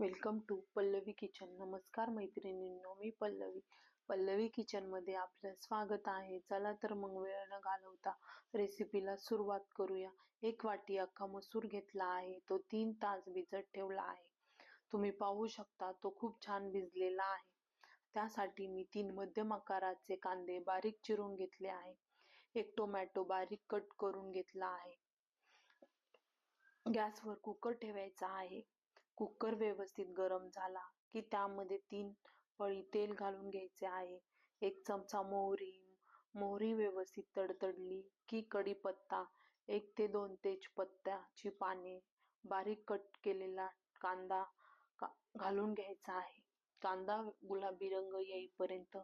Welcome to Pallavi kitchen नमस्कार मैत्रिणींनो मी पल्लवी. पल्लवी किचनमध्ये आपलं स्वागत आहे. चला तर मग वेळ न घालवता रेसिपीला सुरुवात करूया. एक वाटी अख्खा मसूर घेतला आहे. तो तीन तास भिजत ठेवला आहे. तुम्ही पाहू शकता तो खूप छान भिजलेला आहे. त्यासाठी मी तीन मध्यम आकाराचे कांदे बारीक चिरून घेतले आहे. एक टोमॅटो बारीक कट करून घेतला आहे. गॅसवर कुकर ठेवायचा आहे. कुकर व्यवस्थित गरम झाला की त्यामध्ये तीन पळी तेल घालून घ्यायचे आहे. एक चमचा मोहरी मोहरी व्यवस्थित तडतडली की कढीपत्ता एक ते दोन तेजपत्त्याची पाने बारीक कट केलेला कांदा घालून घ्यायचा आहे. कांदा गुलाबी रंग येईपर्यंत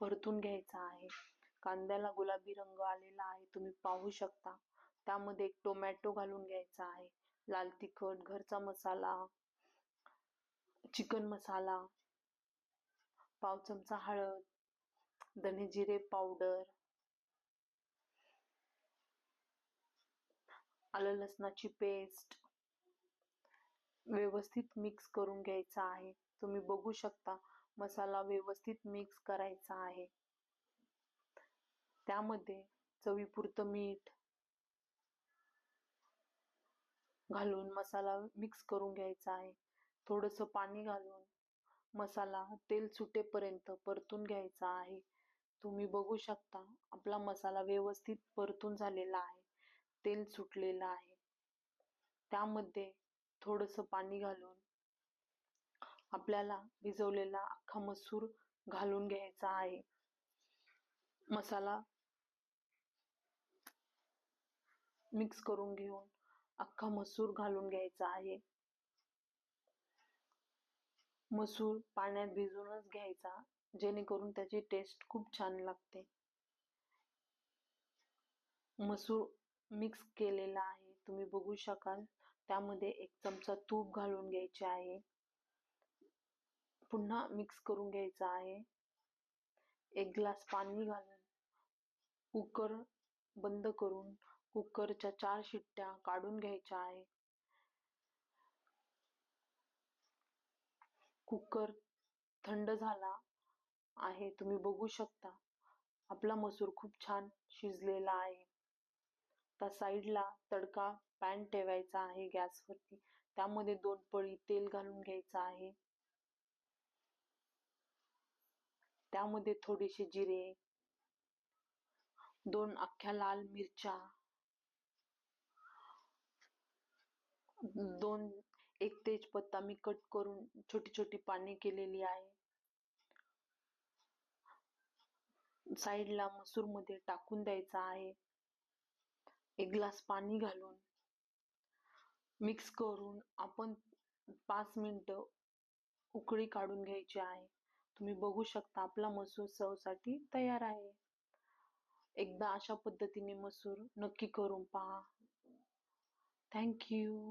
परतून घ्यायचा आहे. कांद्याला गुलाबी रंग आलेला आहे तुम्ही पाहू शकता. त्यामध्ये एक टोमॅटो घालून घ्यायचा आहे. लाल तिखट घरचा मसाला चिकन मसाला पाव चमचा हळद धने जिरे पावडर आलं लसणाची पेस्ट व्यवस्थित मिक्स करून घ्यायचा आहे. तुम्ही बघू शकता मसाला व्यवस्थित मिक्स करायचा आहे. त्यामध्ये चवीपुरतं मीठ घालून मसाला मिक्स करून घ्यायचा आहे. थोडस पाणी घालून मसाला तेल सुटेपर्यंत परतून घ्यायचा आहे. तुम्ही बघू शकता आपला मसाला व्यवस्थित परतून झालेला आहे. तेल सुटलेलं आहे. त्यामध्ये थोडस पाणी घालून आपल्याला भिजवलेला अख्खा मसूर घालून घ्यायचा आहे. मसाला मिक्स करून घेऊन अख्खा मसूर घालून घ्यायचा आहे. मसूर पाण्यात भिजवूनच घ्यायचा जेणेकरून त्याची टेस्ट खूप छान लागते. मसूर मिक्स केलेला आहे तुम्ही बघू शकाल. त्यामध्ये एक चमचा तूप घालून घ्यायचे आहे. पुन्हा मिक्स करून घ्यायचा आहे. एक ग्लास पाणी घालून कुकर बंद करून कुकरच्या चार शिट्ट्या काढून घ्यायच्या आहे. कुकर थंड झाला आहे तुम्ही बघू शकता. आपला मसूर खूप छान शिजलेला आहे. त्या साईडला तडका पॅन ठेवायचा आहे गॅसवरती. त्यामध्ये दोन पळी तेल घालून घ्यायचं आहे. त्यामध्ये थोडेसे जिरे दोन अख्ख्या लाल मिरच्या दोन एक तेजपत्ता मी कट करून छोटी छोटी पाने केलेली आहे. साईडला मसूरमध्ये टाकून द्यायचा आहे. एक ग्लास पाणी घालून मिक्स करून आपण पाच मिनिट उकळी काढून घ्यायची आहे. तुम्ही बघू शकता आपला मसूर चवसाठी तयार आहे. एकदा अशा पद्धतीने मसूर नक्की करून पहा. थँक्यू